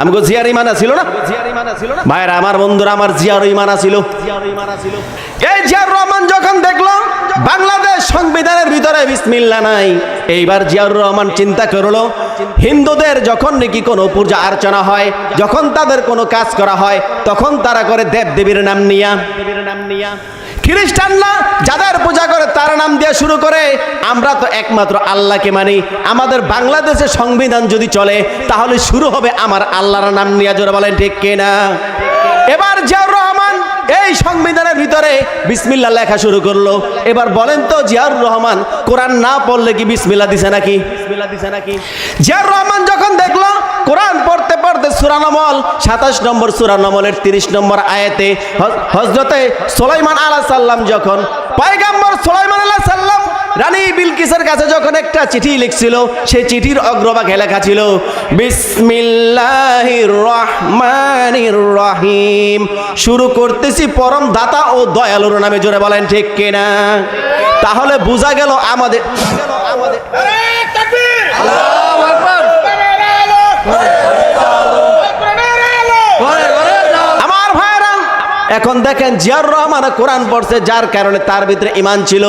আমাকে জিয়ার ইমান ছিল না? ভাইরা আমার বন্ধুরা, আমার জিয়ার ইমান ছিল এই জিয়ার রহমান যখন দেখল, বাংলাদেশ সংবিধানের ভিতরে বিসমিল্লা নাই, এইবার জিয়াউর রহমান চিন্তা করল, হিন্দুদের যখন নাকি কোনো পূজা অর্চনা হয়, যখন তাদের কোনো কাজ করা হয়, তখন তারা করে দেব দেবীর নাম নিয়া দেবীর নাম নিয়া। খ্রিস্টানরা যাদের পূজা করে তার নাম দিয়ে শুরু করে। আমরা তো একমাত্র আল্লাহকে মানি। আমাদের বাংলাদেশের সংবিধান যদি চলে তাহলে শুরু হবে আমার আল্লাহর নাম নিয়ে। জোরে বলেন ঠিক কিনা? এবার জিয়াউর রহমান এই সংবিধানের ভিতরে বিসমিল্লা লেখা শুরু করল। এবার বলেন তো জিয়াউর রহমান কোরআন না পড়লে কি বিসমিল্লা দিছে নাকি? বিসমিল্লা দিছে নাকি? জিয়াউর রহমান যখন দেখল কোরআন পড়তে পড়তে সুরানমল সাতাশ নম্বর সুরানমলের তিরিশ নম্বর আয়াতে হজরতে সোলাইমান আলাহ সাল্লাম যখন, পায়গাম্বর সোলাইমান আলাহ সাল্লাম রানী বিলকিসের কাছে যখন একটা চিঠি লিখছিল, সেই চিঠির অগ্রভাগে লেখা ছিল রহিম। শুরু করতেছি পরম দাতা ও দয়ালুর নামে, জোরে বলেন ঠিক কিনা? তাহলে বোঝা গেল আমাদের আমাদের এখন দেখেন জিয়ার রহমান কোরআন পড়ছে যার কারণে তার ভিতরে ইমান ছিল।